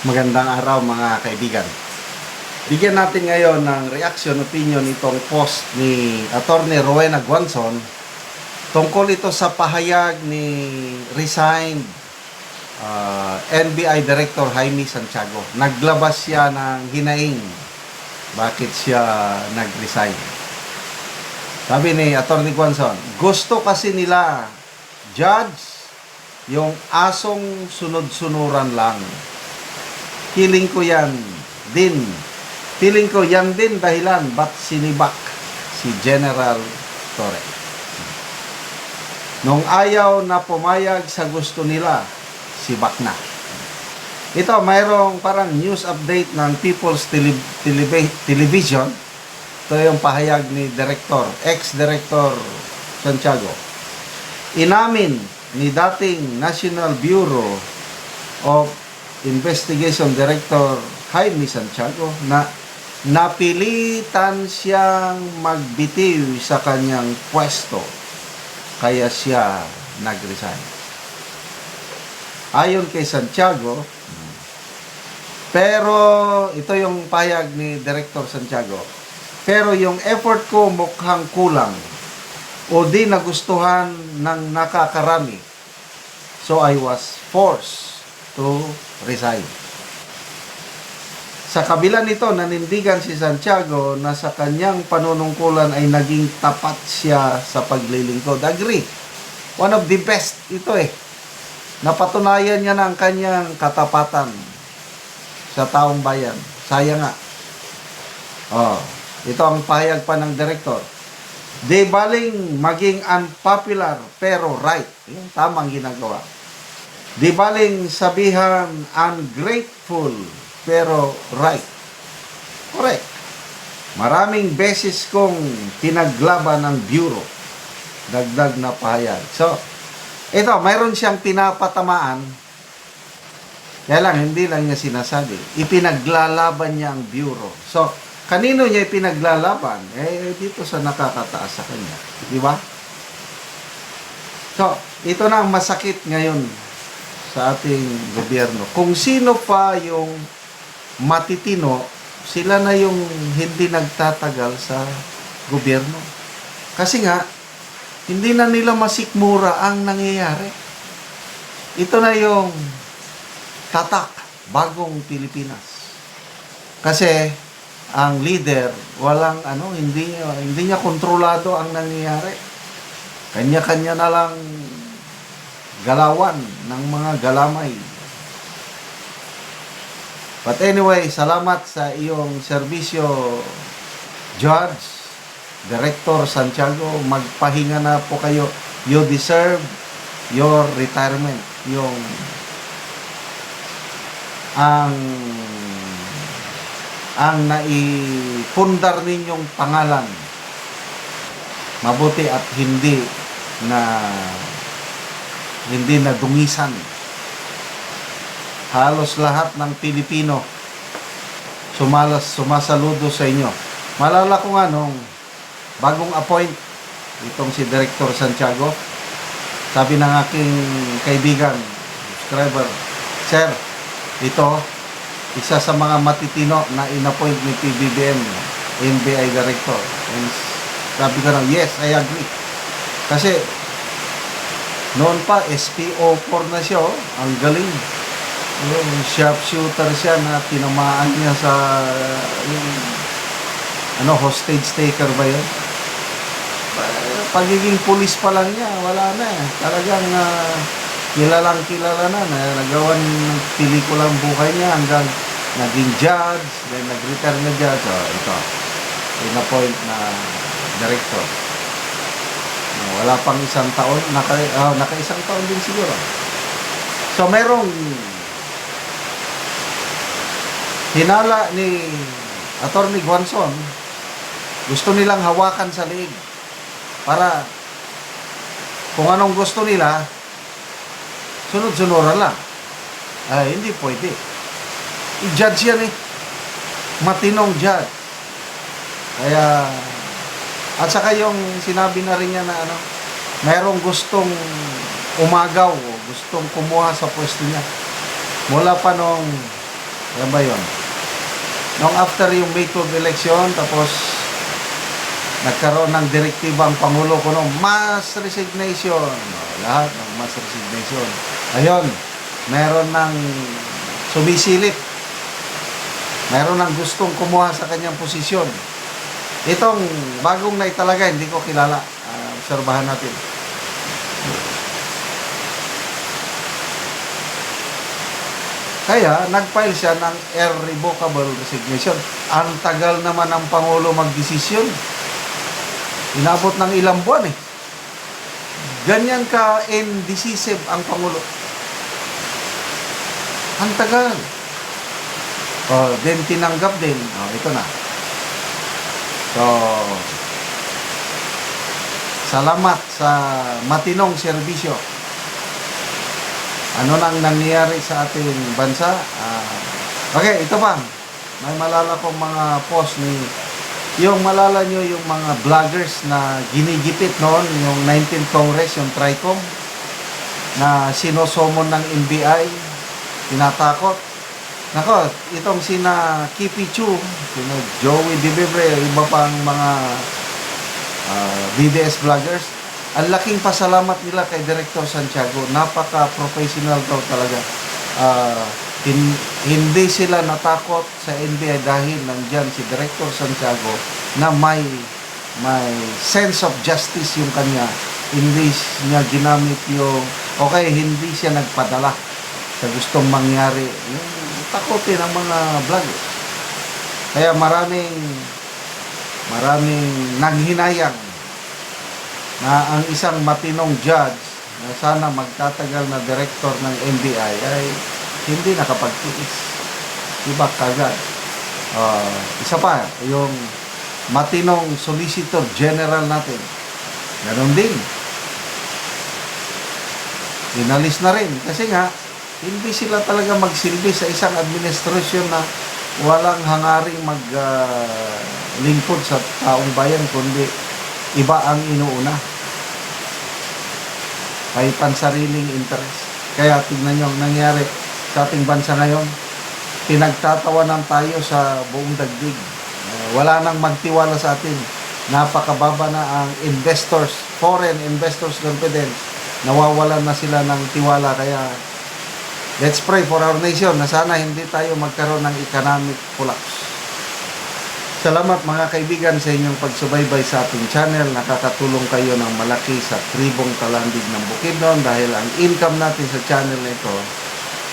Magandang araw mga kaibigan. Bigyan natin ngayon ng reaction, opinion itong post ni Attorney Rowena Guanzon tungkol ito sa pahayag ni resigned uh, NBI Director Jaime Santiago. Naglabas siya ng hinaing bakit siya nag-resign. Sabi ni Attorney Guanzon, gusto kasi nila judge yung asong sunod-sunuran lang. Feeling ko yan din. Feeling ko yan din dahilan ba't sinibak si General Torre. Nung ayaw na pumayag sa gusto nila, sibak na. Ito, mayroong parang news update ng People's Tele- Tele- Television. Ito yung pahayag ni Director, ex-Director Santiago. Inamin ni dating National Bureau of Investigation Director Jaime Santiago na napilitan siyang magbitiw sa kanyang pwesto kaya siya nag-resign. Ayon kay Santiago, pero ito yung payag ni Director Santiago, pero yung effort ko mukhang kulang o di nagustuhan ng nakakarami. So I was forced to resign. Sa kabila nito, nanindigan si Santiago na sa kanyang panunungkulan ay naging tapat siya sa paglilingkod. Agree. One of the best ito eh. Napatunayan niya ang kanyang katapatan sa taong bayan. Sayang nga. Oh, ito ang pahayag pa ng direktor. Di baling maging unpopular pero right. Yung tamang ginagawa. Di baling sabihan ungrateful pero right. Correct. Maraming beses kong pinaglaban ng bureau. Dagdag na pahayag. So, ito, mayroon siyang pinapatamaan. Kaya lang, hindi lang niya sinasabi. Ipinaglalaban niya ang bureau. So, kanino niya ipinaglalaban? Eh, dito sa nakakataas sa kanya. Di ba? So, ito na ang masakit ngayon sa ating gobyerno. Kung sino pa yung matitino, sila na yung hindi nagtatagal sa gobyerno. Kasi nga, hindi na nila masikmura ang nangyayari. Ito na yung tatak, bagong Pilipinas. Kasi ang leader, walang ano, hindi hindi niya kontrolado ang nangyayari. Kanya-kanya na lang galawan ng mga galamay. But anyway, salamat sa iyong serbisyo, Judge, Director Santiago. Magpahinga na po kayo. You deserve your retirement. Yung ang ang naipundar ninyong pangalan mabuti at hindi na hindi na dungisan halos lahat ng Pilipino sumalas sumasaludo sa inyo. Malala ko nga nung bagong appoint itong si Director Santiago sabi ng aking kaibigan subscriber sir ito isa sa mga matitino na inappoint ni PBBM NBI Director. And sabi ko na yes I agree. Kasi noon pa SPO4 na siya oh. ang galing yung sharpshooter siya na tinamaan niya sa yung ano hostage taker ba yun pagiging pulis pa lang niya wala na eh talagang uh, kilalang kilala na, na nagawa ng pelikulang buhay niya hanggang naging judge, then nag-retire na judge. So, ito, in-appoint na director. Wala pang isang taon, naka, uh, naka-isang taon din siguro. So, merong hinala ni Attorney Guanzon, gusto nilang hawakan sa leeg para kung anong gusto nila, sunod-sunuran lang. Ay, hindi pwede. I-judge yan eh. Matinong judge. Kaya, at saka yung sinabi na rin niya na ano, mayroong gustong umagaw gustong kumuha sa pwesto niya. Mula pa nung Yan ba yun? Nung after yung May 12 election, tapos nagkaroon ng direktiba ang Pangulo ko no, mass resignation. Lahat ng mass resignation. Ayun, meron ng sumisilip. Meron ng gustong kumuha sa kanyang posisyon. Itong bagong naitalaga, hindi ko kilala. Ah, obserbahan natin. Kaya, nag-file siya ng irrevocable resignation. Ang tagal naman ng Pangulo magdesisyon. Inabot ng ilang buwan eh. Ganyan ka indecisive ang Pangulo. Ang tagal. Oh, then tinanggap din. Oh, ito na. So, salamat sa matinong serbisyo. Ano nang nangyayari sa ating bansa? Ah, okay, ito pa. May malala kong mga post ni yung malala nyo yung mga vloggers na ginigipit noon, yung 19th Congress, yung TRICOM, na sinosomon ng NBI, tinatakot. Nako, itong sina Kipi Chu, sina Joey Dibebre, iba pang mga ah, BDS vloggers, ang laking pasalamat nila kay Director Santiago. Napaka-professional daw talaga. Ah, hin- hindi sila natakot sa NBI dahil nandyan si Director Santiago na may may sense of justice yung kanya. Hindi niya ginamit yung, okay, hindi siya nagpadala sa gustong mangyari. Yung takotin ng mga vloggers. Kaya maraming maraming nanghinayang na ang isang matinong judge na sana magtatagal na director ng NBI ay hindi nakapagtiis. Diba kagad? Ah, isa pa, yung matinong solicitor general natin. Ganon din. Inalis na rin. Kasi nga, hindi sila talaga magsilbi sa isang administrasyon na walang hangaring maglingkod sa taong bayan kundi iba ang inuuna ay pansariling interest. Kaya tignan nyo ang nangyari sa ating bansa ngayon. Pinagtatawanan tayo sa buong dagdig. Eh, wala nang magtiwala sa atin. Napakababa na ang investors, foreign investors confidence. Nawawalan na sila ng tiwala. Kaya let's pray for our nation na sana hindi tayo magkaroon ng economic collapse. Salamat mga kaibigan sa inyong pagsubaybay sa ating channel. Nakakatulong kayo ng malaki sa tribong kalandig ng Bukidnon dahil ang income natin sa channel na ito,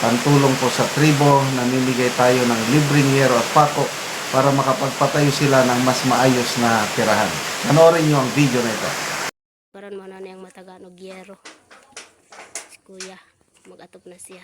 pantulong po sa tribo, namimigay tayo ng libreng yero at pako para makapagpatayo sila ng mas maayos na tirahan. Panoorin nyo ang video na ito. Karon mo na niyang matagaan og yero. Kuya, mag-atop na siya.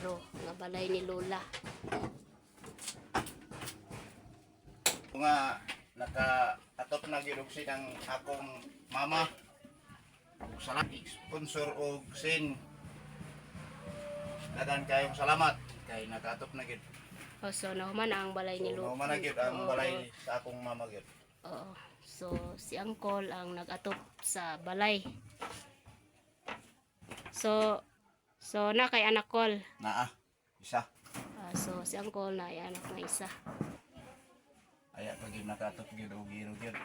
yero nga balay ni Lola. nga naka-atop na og ang akong mama salamat sponsor og sin dagan kayong salamat kay naka-atop na gyud Oh, so, now man ang balay ni Lola. no man gyud ang balay sa akong mama gyud Oo. So, si Angkol ang nag-atop sa balay. So, so na kay anak Kol. naa isa Ah, so, si Angkol na ay anak na isa. aya pag gyud naka-atop gyud og giro gyud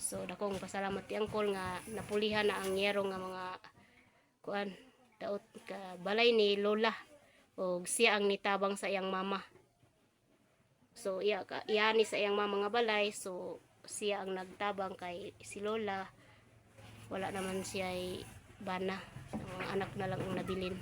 So, dakong pasalamat ti Angkol nga napulihan na ang yero nga mga kuan daot ka balay ni Lola og siya ang nitabang sa iyang mama. So, iya ka iya ni sa iyang mama nga balay so siya ang nagtabang kay si Lola wala naman siya ay bana ang anak na lang ang nabilin